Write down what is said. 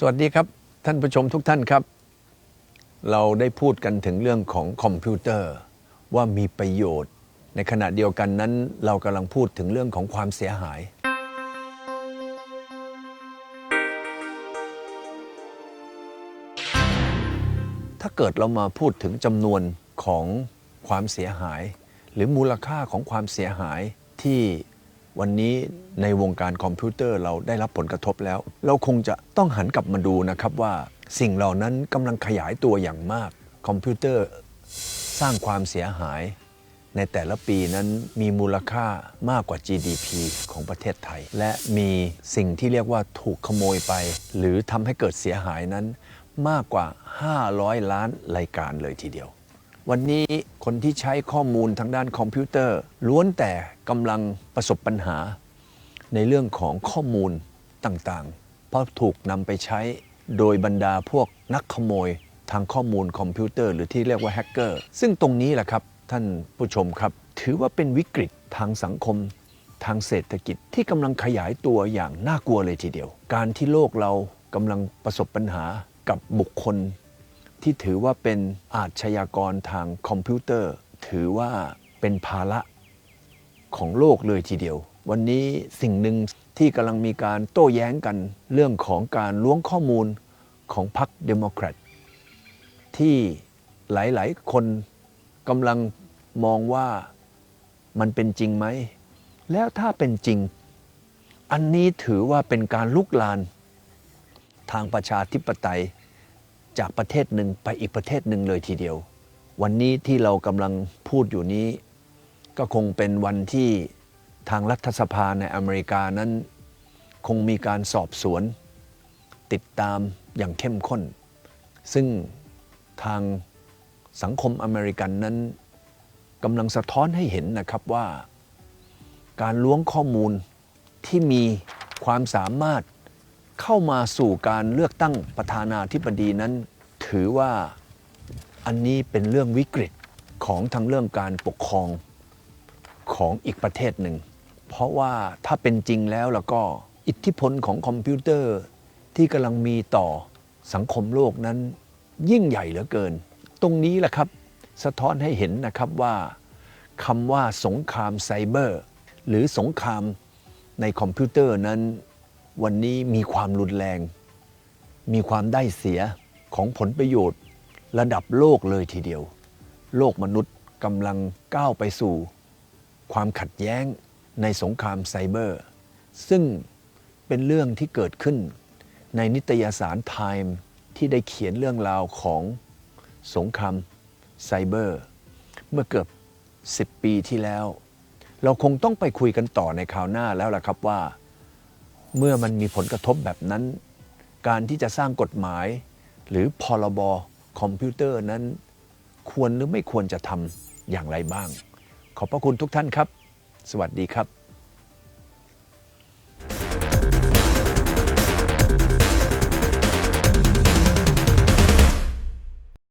สวัสดีครับ ท่านผู้ชมทุกท่านครับ เราได้พูดกันถึงเรื่องของคอมพิวเตอร์ว่ามีประโยชน์ ในขณะเดียวกันนั้น เรากำลังพูดถึงเรื่องของความเสียหาย ถ้าเกิดเรามาพูดถึงจำนวนของความเสียหาย หรือมูลค่าของความเสียหายที่ วันนี้ในวงการคอมพิวเตอร์เราได้รับผลกระทบแล้ว เราคงจะต้องหันกลับมาดูนะครับว่าสิ่งเหล่านั้นกำลังขยายตัวอย่างมาก คอมพิวเตอร์สร้างความเสียหาย ในแต่ละปีนั้นมีมูลค่ามากกว่า GDP ของประเทศไทย และมีสิ่งที่เรียกว่าถูกขโมยไป หรือทำให้เกิดเสียหายนั้นมากกว่า 500 ล้านรายการเลยทีเดียว วันนี้คนที่ใช้ข้อมูลทางด้านคอมพิวเตอร์ ล้วนแต่กำลังประสบปัญหา ในเรื่องของข้อมูลต่างๆ เพราะถูกนำไปใช้โดยบรรดาพวกนักขโมยทางข้อมูลคอมพิวเตอร์ หรือที่เรียกว่าแฮกเกอร์ ซึ่งตรงนี้แหละครับท่านผู้ชมครับ ถือว่าเป็นวิกฤตทางสังคม ทางเศรษฐกิจที่กำลังขยายตัวอย่างน่ากลัวเลยทีเดียว การที่โลกเรากำลังประสบปัญหากับบุคคล ที่ถือว่าเป็นอาชญากรทางคอมพิวเตอร์ ถือว่าเป็นภาระของโลกเลยทีเดียว วันนี้สิ่งหนึ่งที่กำลังมีการโต้แย้งกันเรื่องของการล้วงข้อมูลของพรรคเดโมแครตที่หลาย ๆ คนกำลังมองว่ามันเป็นจริงไหม แล้วถ้าเป็นจริง อันนี้ถือว่าเป็นการลุกลานทางประชาธิปไตย จากประเทศหนึ่งไปอีกประเทศหนึ่งเลยทีเดียว วันนี้ที่เรากำลังพูดอยู่นี้ ก็คงเป็นวันที่ทางรัฐสภาในอเมริกานั้น คงมีการสอบสวน ติดตามอย่างเข้มข้น ซึ่งทางสังคมอเมริกันนั้นกำลังสะท้อนให้เห็นนะครับว่า การล้วงข้อมูลที่มีความสามารถ เข้ามาสู่การเลือกตั้งประธานาธิบดีนั้น ถือว่าอันนี้เป็นเรื่องวิกฤตของทางเรื่องการปกครองของอีกประเทศหนึ่ง เพราะว่าถ้าเป็นจริงแล้วแล้วก็อิทธิพลของคอมพิวเตอร์ที่กำลังมีต่อสังคมโลกนั้น ยิ่งใหญ่เหลือเกิน ตรงนี้แหละครับสะท้อนให้เห็นนะครับว่าคำว่าสงครามไซเบอร์ หรือสงครามในคอมพิวเตอร์นั้น วันนี้มีความรุนแรง มีความได้เสียของผลประโยชน์ ระดับโลกเลยทีเดียว โลกมนุษย์กำลังก้าวไปสู่ ความขัดแย้งในสงครามไซเบอร์ ซึ่งเป็นเรื่องที่เกิดขึ้น ในนิตยสารไทม์ที่ได้เขียนเรื่องราวของสงครามไซเบอร์ เมื่อเกือบ 10 ปีที่แล้ว เราคงต้องไปคุยกันต่อในคราวหน้าแล้วล่ะครับว่า เมื่อมันมีผลกระทบแบบนั้น การที่จะสร้างกฎหมาย หรือพรบคอมพิวเตอร์นั้น ควรหรือไม่ควรจะทำอย่างไรบ้าง ขอบพระคุณทุกท่านครับ สวัสดีครับ